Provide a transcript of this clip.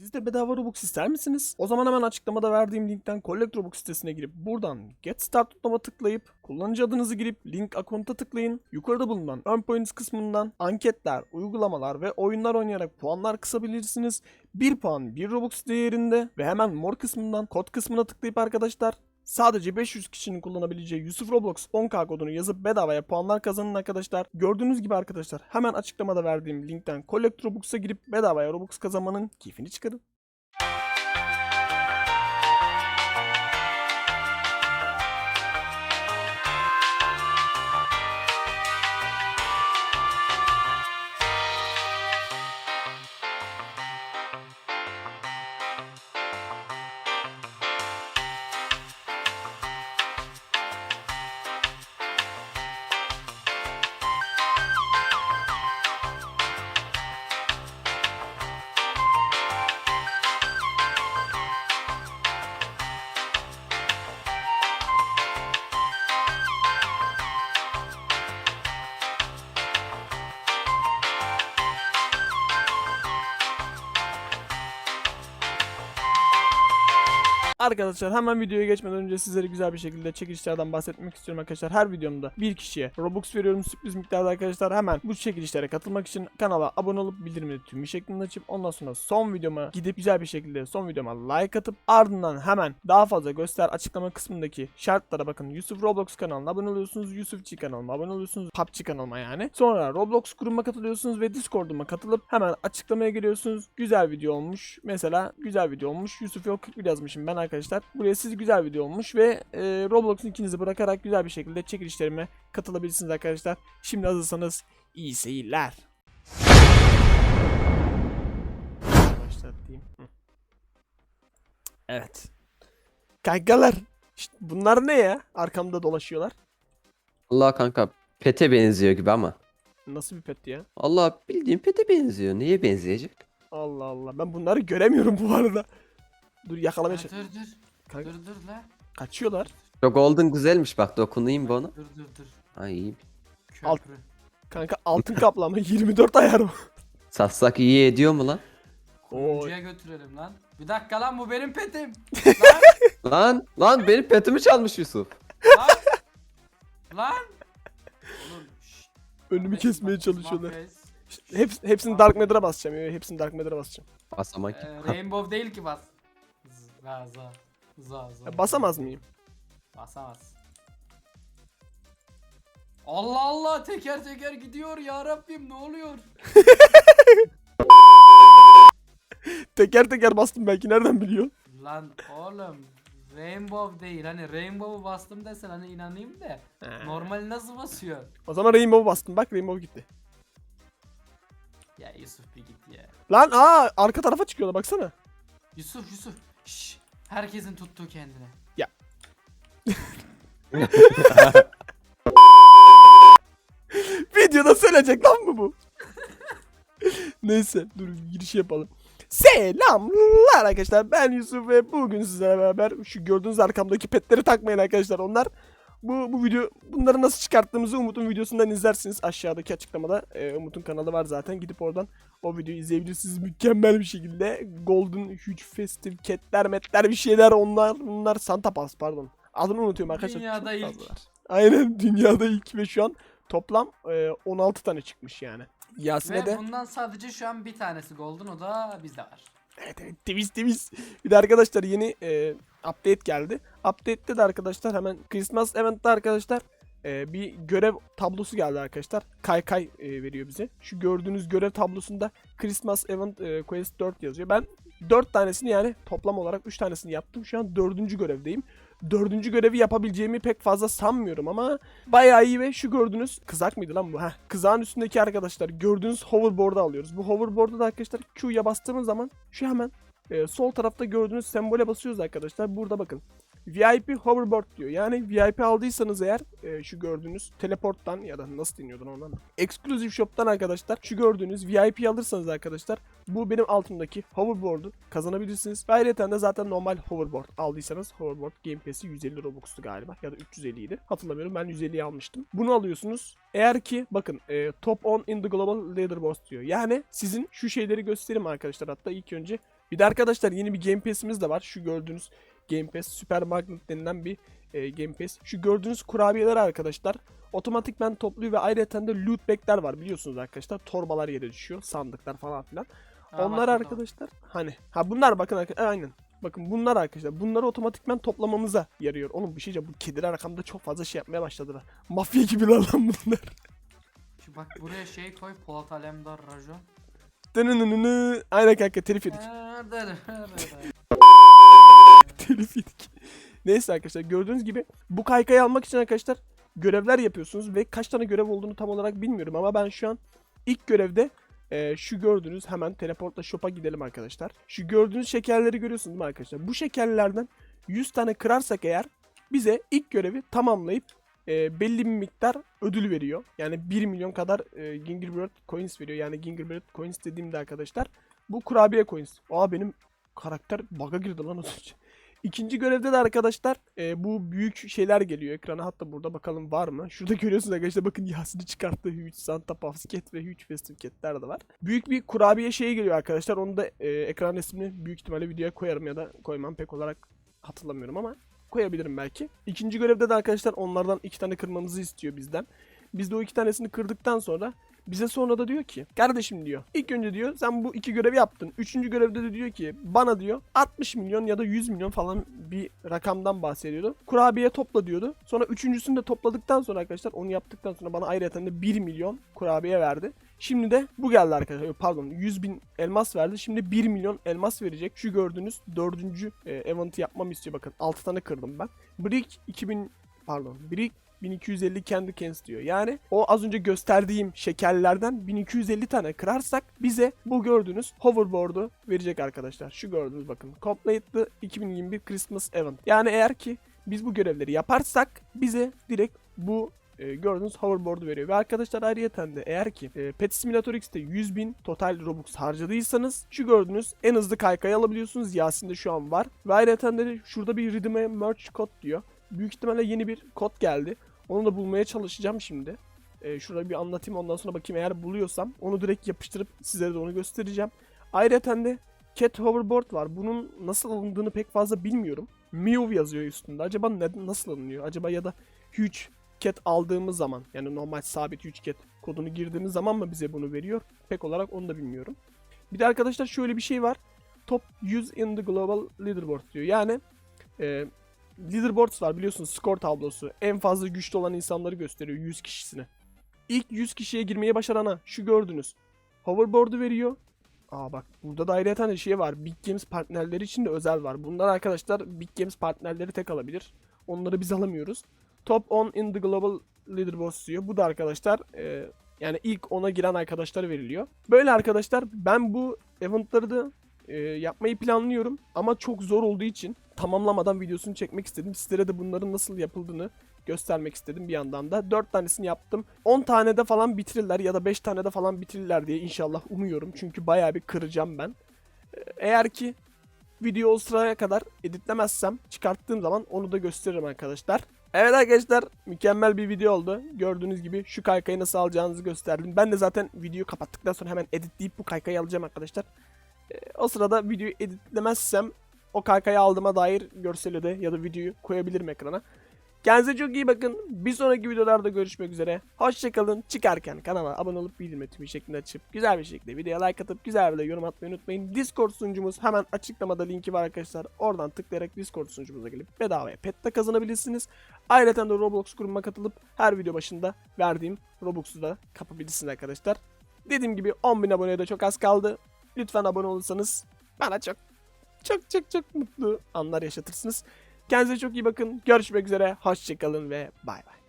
Siz de bedava Robux ister misiniz? O zaman hemen açıklamada verdiğim linkten Collect Robux sitesine girip buradan Get Start butonuna tıklayıp kullanıcı adınızı girip link akonta tıklayın. Yukarıda bulunan Earn Points kısmından anketler, uygulamalar ve oyunlar oynayarak puanlar kısabilirsiniz. 1 puan 1 Robux değerinde ve hemen More kısmından kod kısmına tıklayıp arkadaşlar Sadece 500 kişinin kullanabileceği Yusuf Roblox 10k kodunu yazıp bedavaya puanlar kazanın arkadaşlar. Gördüğünüz gibi arkadaşlar hemen açıklamada verdiğim linkten Collect Robux'a girip bedavaya Robux kazanmanın keyfini çıkarın. Arkadaşlar hemen videoya geçmeden önce sizlere güzel bir şekilde çekilişlerden bahsetmek istiyorum arkadaşlar. Her videomda bir kişiye Robux veriyorum sürpriz miktarda arkadaşlar. Hemen bu çekilişlere katılmak için kanala abone olup bildirimleri tüm bir şeklinde açıp ondan sonra son videoma gidip güzel bir şekilde son videoma like atıp ardından hemen daha fazla göster açıklama kısmındaki şartlara bakın. Yusuf Roblox kanalına abone oluyorsunuz. Yusufçi kanalıma abone oluyorsunuz. PUBG kanalıma yani. Sonra Roblox grubuma katılıyorsunuz ve Discord'uma katılıp hemen açıklamaya giriyorsunuz. Güzel video olmuş. Mesela güzel video olmuş. Yusuf yok 41 yazmışım ben arkadaşlar. Buraya siz güzel video olmuş ve e, Roblox'un ikinizi bırakarak güzel bir şekilde çekilişlerime katılabilirsiniz arkadaşlar. Şimdi hazırsanız iyi seyirler. Başlatayım. Evet. Kankalar. işte bunlar ne ya? Arkamda dolaşıyorlar. Allah kanka pete benziyor gibi ama. Nasıl bir pet ya? Allah bildiğin pete benziyor. Neye benzeyecek? Allah Allah. Ben bunları göremiyorum bu arada. Dur yakalamaya Ha, çalış. dur dur. Kanka, Dur dur la. kaçıyorlar. Çok golden güzelmiş bak dokunayım bu onu. Dur dur dur. Ay iyi. Alt-. Kanka altın kaplama 24 ayar o. Satsak iyi ediyor mu lan? Kuyumcuya götürelim lan. Bir dakika lan bu benim petim. Lan lan benim petimi çalmış Yusuf. lan. Lan. Oğlum. şşt. Önümü Bak, kesmeye bak, çalışıyorlar. Hepsi, hepsini Dark Matter'a basacağım. ya, Hepsini Dark Matter'a basacağım. Basamak. Ee, Rainbow değil ki bas. Za za. Za za. Ya basamaz mıyım? Basamaz. Allah Allah teker teker gidiyor ya Rabbim ne oluyor? Teker teker bastım belki nereden biliyor? Lan oğlum Rainbow değil hani Rainbow'u bastım desen hani inanayım da normal nasıl basıyor? O zaman Rainbow bastım. Bak Rainbow gitti. Ya Yusuf bir git ya. Lan aa arka tarafa çıkıyorlar baksana. Yusuf Yusuf. Şşş. Herkesin tuttuğu kendine. Videoda söyleyecek lan mı bu? Neyse dur giriş yapalım. Selamlar arkadaşlar ben Yusuf ve bugün sizlerle beraber şu gördüğünüz arkamdaki petleri takmayın arkadaşlar onlar. Bu, bu video bunları nasıl çıkarttığımızı Umut'un videosundan izlersiniz aşağıdaki açıklamada Ee, Umut'un kanalı var zaten gidip oradan o videoyu izleyebilirsiniz mükemmel bir şekilde Golden Huge Festive Cat'ler metler bir şeyler onlar bunlar Santa Pass pardon adını unutuyorum arkadaşlar Dünyada ilk. fazla var. Aynen dünyada ilk ve şu an toplam e, 16 tane çıkmış yani. Yasin'e Ve de bundan sadece şu an bir tanesi golden o da bizde var. Evet evet temiz temiz. Bir de arkadaşlar yeni e, update geldi. Update'te de arkadaşlar hemen Christmas event'te arkadaşlar e, bir görev tablosu geldi arkadaşlar. Kaykay e, veriyor bize. Şu gördüğünüz görev tablosunda Christmas event e, quest 4 yazıyor. Ben 4 tanesini yani toplam olarak 3 tanesini yaptım. Şu an 4. görevdeyim. Dördüncü görevi yapabileceğimi pek fazla sanmıyorum ama bayağı iyi ve şu gördüğünüz kızak mıydı lan bu? Heh, kızağın üstündeki arkadaşlar gördüğünüz hoverboard'u alıyoruz. Bu hoverboard'da da arkadaşlar Q'ya bastığımız zaman şu hemen e, sol tarafta gördüğünüz sembole basıyoruz arkadaşlar. Burada bakın. VIP hoverboard diyor. Yani VIP aldıysanız eğer e, şu gördüğünüz teleporttan ya da nasıl deniyordu ondan. Exclusive shop'tan arkadaşlar şu gördüğünüz VIP alırsanız arkadaşlar bu benim altımdaki hoverboard'u kazanabilirsiniz. Ve ayrıca de zaten normal hoverboard aldıysanız hoverboard Game Pass'i 150 Robux'tu galiba ya da 350 idi. Hatırlamıyorum ben 150'yi almıştım. Bunu alıyorsunuz. Eğer ki bakın e, top 10 in the global leaderboard diyor. Yani sizin şu şeyleri göstereyim arkadaşlar hatta ilk önce Bir de arkadaşlar yeni bir Game Pass'imiz de var. Şu gördüğünüz Game Pass Super Magnet denilen bir e, Game Pass. Şu gördüğünüz kurabiyeler arkadaşlar otomatikmen topluyor ve ayrıca de loot bag'ler var biliyorsunuz arkadaşlar. Torbalar yere düşüyor, sandıklar falan filan. Ha, Onlar arkadaşlar hani ha bunlar bakın arkadaşlar aynen. Bakın bunlar arkadaşlar bunları otomatikmen toplamamıza yarıyor. Oğlum bir şey diyeceğim bu kediler arkamda çok fazla şey yapmaya başladılar. Mafya gibiler lan bunlar. Şu bak buraya şey koy Polat Alemdar rajon. Dınınınını. Aynen kanka telif yedik. Telif yedik. Neyse arkadaşlar gördüğünüz gibi bu kaykayı almak için arkadaşlar görevler yapıyorsunuz ve kaç tane görev olduğunu tam olarak bilmiyorum ama ben şu an ilk görevde e, şu gördüğünüz hemen teleportla shop'a gidelim arkadaşlar. Şu gördüğünüz şekerleri görüyorsunuz değil mi arkadaşlar? Bu şekerlerden 100 tane kırarsak eğer bize ilk görevi tamamlayıp e, belli bir miktar ödül veriyor. Yani 1 milyon kadar e, Gingerbread Coins veriyor. Yani Gingerbread Coins dediğimde arkadaşlar bu kurabiye coins. Aa benim karakter bug'a girdi lan az önce. İkinci görevde de arkadaşlar e, bu büyük şeyler geliyor ekrana. Hatta burada bakalım var mı? Şurada görüyorsunuz arkadaşlar bakın Yasin'i çıkarttığı Huge Santa Puffs Cat ve Huge Festive Cat'ler de var. Büyük bir kurabiye şeyi geliyor arkadaşlar. Onu da e, ekran resmini büyük ihtimalle videoya koyarım ya da koymam pek olarak hatırlamıyorum ama koyabilirim belki. İkinci görevde de arkadaşlar onlardan iki tane kırmamızı istiyor bizden. Biz de o iki tanesini kırdıktan sonra bize sonra da diyor ki kardeşim diyor ilk önce diyor sen bu iki görevi yaptın. Üçüncü görevde de diyor ki bana diyor 60 milyon ya da 100 milyon falan bir rakamdan bahsediyordu. Kurabiye topla diyordu. Sonra üçüncüsünü de topladıktan sonra arkadaşlar onu yaptıktan sonra bana ayrıca de 1 milyon kurabiye verdi. Şimdi de bu geldi arkadaşlar. Pardon 100 bin elmas verdi. Şimdi 1 milyon elmas verecek. Şu gördüğünüz dördüncü e, event'i yapmamı istiyor. Bakın 6 tane kırdım ben. Brick 2000 pardon Brick 1250 kendi cans diyor. Yani o az önce gösterdiğim şekerlerden 1250 tane kırarsak bize bu gördüğünüz hoverboard'u verecek arkadaşlar. Şu gördüğünüz bakın. Complete the 2021 Christmas Event. Yani eğer ki biz bu görevleri yaparsak bize direkt bu e, gördüğünüz hoverboard'u veriyor. Ve arkadaşlar ayrıyeten de eğer ki e, Pet Simulator X'te 100 bin total Robux harcadıysanız şu gördüğünüz en hızlı kaykayı alabiliyorsunuz. Yasin'de şu an var. Ve ayrıyeten de şurada bir Redeem'e merch kod diyor. Büyük ihtimalle yeni bir kod geldi. Onu da bulmaya çalışacağım şimdi. Ee, şurada bir anlatayım ondan sonra bakayım eğer buluyorsam onu direkt yapıştırıp sizlere de onu göstereceğim. Ayrıca de Cat Hoverboard var. Bunun nasıl alındığını pek fazla bilmiyorum. Mew yazıyor üstünde. Acaba ne, nasıl alınıyor? Acaba ya da Huge Cat aldığımız zaman yani normal sabit Huge Cat kodunu girdiğimiz zaman mı bize bunu veriyor? Pek olarak onu da bilmiyorum. Bir de arkadaşlar şöyle bir şey var. Top 100 in the global leaderboard diyor. Yani e, leaderboards var biliyorsunuz skor tablosu. En fazla güçlü olan insanları gösteriyor 100 kişisine. İlk 100 kişiye girmeyi başarana şu gördünüz. Hoverboard'u veriyor. Aa bak burada da ayrıca de şey var. Big Games partnerleri için de özel var. Bunlar arkadaşlar Big Games partnerleri tek alabilir. Onları biz alamıyoruz. Top 10 in the global leaderboards diyor. Bu da arkadaşlar e, yani ilk 10'a giren arkadaşlar veriliyor. Böyle arkadaşlar ben bu eventları da e, yapmayı planlıyorum. Ama çok zor olduğu için tamamlamadan videosunu çekmek istedim. Sizlere de bunların nasıl yapıldığını göstermek istedim bir yandan da. 4 tanesini yaptım. 10 tane de falan bitirirler ya da 5 tane de falan bitirirler diye inşallah umuyorum. Çünkü bayağı bir kıracağım ben. Ee, Eğer ki video o sıraya kadar editlemezsem çıkarttığım zaman onu da gösteririm arkadaşlar. Evet arkadaşlar mükemmel bir video oldu. Gördüğünüz gibi şu kaykayı nasıl alacağınızı gösterdim. Ben de zaten videoyu kapattıktan sonra hemen editleyip bu kaykayı alacağım arkadaşlar. O sırada videoyu editlemezsem o kaykayı aldığıma dair görseli de ya da videoyu koyabilirim ekrana. Kendinize çok iyi bakın. Bir sonraki videolarda görüşmek üzere. Hoşçakalın. Çıkarken kanala abone olup bildirim tümü şeklinde açıp güzel bir şekilde videoya like atıp güzel bir de yorum atmayı unutmayın. Discord sunucumuz hemen açıklamada linki var arkadaşlar. Oradan tıklayarak Discord sunucumuza gelip bedavaya pet de kazanabilirsiniz. Ayrıca de Roblox grubuma katılıp her video başında verdiğim Robux'u da kapabilirsiniz arkadaşlar. Dediğim gibi 10.000 aboneye de çok az kaldı. Lütfen abone olursanız bana çok çok çok çok mutlu anlar yaşatırsınız. Kendinize çok iyi bakın. Görüşmek üzere. Hoşçakalın ve bay bay.